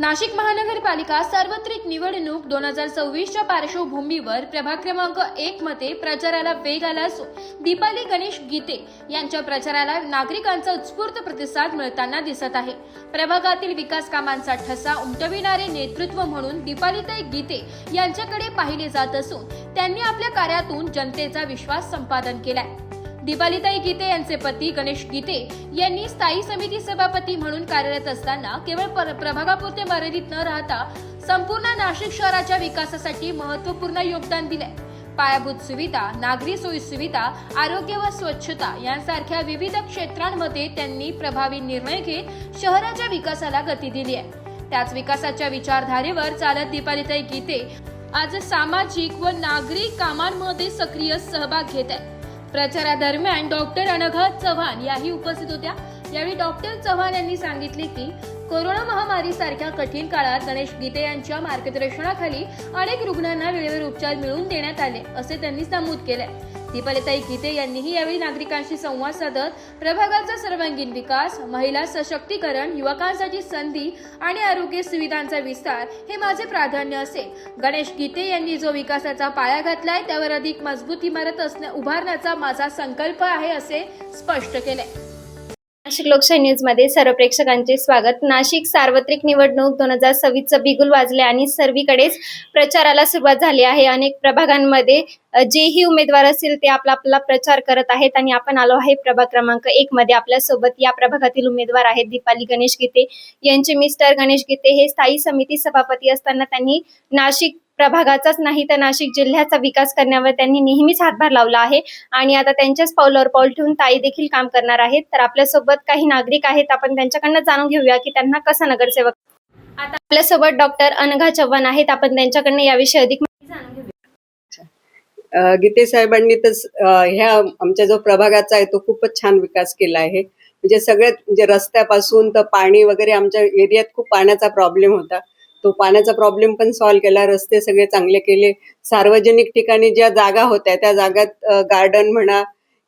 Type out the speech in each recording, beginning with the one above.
नाशिक महानगरपालिका सार्वत्रिक निवडणूक दोन हजार सव्वीसच्या पार्श्वभूमीवर प्रभाग क्रमांक एक मध्ये प्रचाराला वेग आला असून दीपाली गणेश गीते यांच्या प्रचाराला नागरिकांचा उत्स्फूर्त प्रतिसाद मिळताना दिसत आहे. प्रभागातील विकास कामांचा ठसा उमटविणारे नेतृत्व म्हणून दीपालीताई गीते यांच्याकडे पाहिले जात असून त्यांनी आपल्या कार्यातून जनतेचा विश्वास संपादन केलाय. दिपालीताई गीते यांचे पती गणेश गीते यांनी स्थायी समिती सभापती म्हणून कार्यरत असताना केवळ प्रभागापुरते मर्यादित न राहता संपूर्ण नाशिक शहराच्या विकासासाठी महत्त्वपूर्ण योगदान दिले पायाभूत सुविधा नागरी सोयी सुविधा आरोग्य व स्वच्छता यांसारख्या विविध क्षेत्रांमध्ये त्यांनी प्रभावी निर्णय घेत शहराच्या विकासाला गती दिली आहे. त्याच विकासाच्या विचारधारेवर चालत दीपालिताई गीते आज सामाजिक व नागरी कामांमध्ये सक्रिय सहभाग घेत आहेत. प्रचारादरम्यान डॉक्टर अनघा चव्हाण याही उपस्थित होत्या. यावेळी डॉक्टर चव्हाण यांनी सांगितले की कोरोना महामारी सारख्या कठीण काळात गणेश गीते यांच्या मार्गदर्शनाखाली अनेक रुग्णांना वेळेवर उपचार मिळवून देण्यात आले असे त्यांनी नमूद केले दीपालीताई गीते यांनीही यावेळी नागरिकांशी संवाद साधत प्रभागाचा सर्वांगीण विकास महिला सशक्तीकरण युवकांसाठी संधी आणि आरोग्य सुविधांचा विस्तार हे माझे प्राधान्य असेल. गणेश गीते यांनी जो विकासाचा पाया घातलाय त्यावर अधिक मजबूत इमारत असण्या उभारण्याचा माझा संकल्प आहे असे स्पष्ट केले नाशिक लोकशाही न्यूजमध्ये सर्व प्रेक्षकांचे स्वागत. नाशिक सार्वत्रिक निवडणूक दोन हजार सव्वीसचं बिगुल वाजले आणि सर्वीकडेच प्रचाराला सुरुवात झाली आहे. अनेक प्रभागांमध्ये जेही उमेदवार असतील ते आपला आपला प्रचार करत आहेत आणि आपण आलो आहे प्रभाग क्रमांक एक मध्ये. आपल्यासोबत या प्रभागातील उमेदवार आहेत दीपाली गणेश गीते. यांचे मिस्टर गणेश गीते हे स्थायी समिती सभापती असताना त्यांनी नाशिक प्रभागाचाच नाही तर नाशिक जिल्ह्याचा विकास करण्यावर त्यांनी नेहमीच हातभार लावला आहे. आणि आता त्यांच्याच पावलावर पाऊल ठेवून ताई देखील काम करणार आहेत. तर आपल्यासोबत काही नागरिक आहेत. आपण त्यांच्याकडनं जाणून घेऊया की त्यांना कसं नगरसेवक आता आपल्यासोबत डॉक्टर अनघा चव्हाण आहेत. आपण त्यांच्याकडनं याविषयी अधिक माहिती जाणून घेऊया. गीते साहेबांनी तर ह्या आमच्या जो प्रभागाचा आहे तो खूपच छान विकास केला आहे. म्हणजे सगळ्यात म्हणजे रस्त्यापासून तर पाणी वगैरे आमच्या एरियात खूप पाण्याचा प्रॉब्लेम होता. तो पाण्याचा प्रॉब्लेम पण सॉल्व्ह केला. रस्ते सगळे चांगले केले. सार्वजनिक ठिकाणी ज्या जागा होत्या त्या जागात गार्डन म्हणा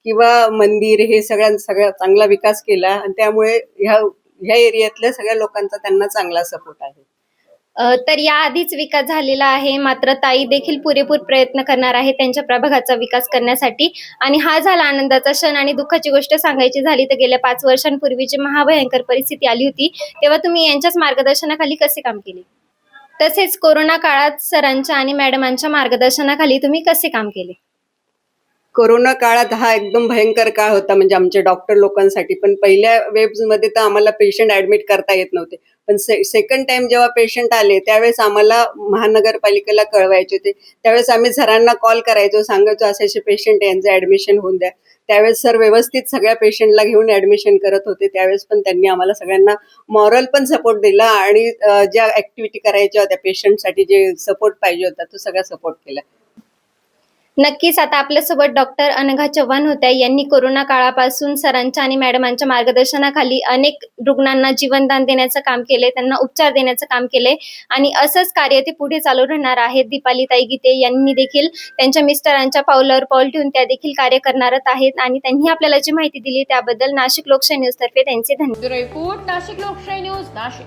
किंवा मंदिर हे सगळ्या सगळ्या चांगला विकास केला आणि त्यामुळे ह्या ह्या एरियातल्या सगळ्या लोकांचा त्यांना चांगला सपोर्ट आहे. तर या आधीच विकास झालेला आहे. मात्र ताई देखील पुरेपूर प्रयत्न करणार आहे त्यांच्या प्रभागाचा विकास करण्यासाठी. आणि हा झाला आनंदाचा क्षण आणि दुःखाची गोष्ट सांगायची झाली तर गेल्या पाच वर्षांपूर्वी जी महाभयंकर परिस्थिती आली होती तेव्हा तुम्ही यांच्याच मार्गदर्शनाखाली कसे काम केले? तसेच कोरोना काळात सरांच्या आणि मॅडमांच्या मार्गदर्शनाखाली तुम्ही कसे काम केले? कोरोना काळात हा एकदम भयंकर काळ होता. म्हणजे आमच्या डॉक्टर लोकांसाठी. पण पहिल्या वेब्समध्ये तर आम्हाला पेशंट ऍडमिट करता येत नव्हते. पण से सेकंड टाइम जेव्हा पेशंट आले त्यावेळेस आम्हाला महानगरपालिकेला कळवायचे होते. त्यावेळेस आम्ही सरांना कॉल करायचो सांगायचो असे असे पेशंट यांचं ऍडमिशन होऊन द्या. त्यावेळेस सर व्यवस्थित सगळ्या पेशंटला घेऊन ऍडमिशन करत होते. त्यावेळेस पण त्यांनी आम्हाला सगळ्यांना मॉरल पण सपोर्ट दिला आणि ज्या ऍक्टिव्हिटी करायच्या होत्या पेशंटसाठी जे सपोर्ट पाहिजे होता तो सगळा सपोर्ट केला. नक्कीच आता आपल्यासोबत डॉक्टर अनघा चव्हाण होत्या. यांनी कोरोना काळापासून सरांच्या आणि मॅडमांच्या मार्गदर्शनाखाली अनेक रुग्णांना जीवनदान देण्याचं काम केले त्यांना उपचार देण्याचं काम केले आणि असंच कार्य ते पुढे चालू राहणार आहेत. दीपाली ताई गीते यांनी देखील त्यांच्या मिस्टरांच्या पावलावर पाऊल ठेवून त्या देखील कार्य करणारच आहेत आणि त्यांनी आपल्याला जी माहिती दिली त्याबद्दल नाशिक लोकशाही न्यूज तर्फे त्यांचे धन्यवाद. रिपोर्ट नाशिक लोकशाही न्यूज नाशिक.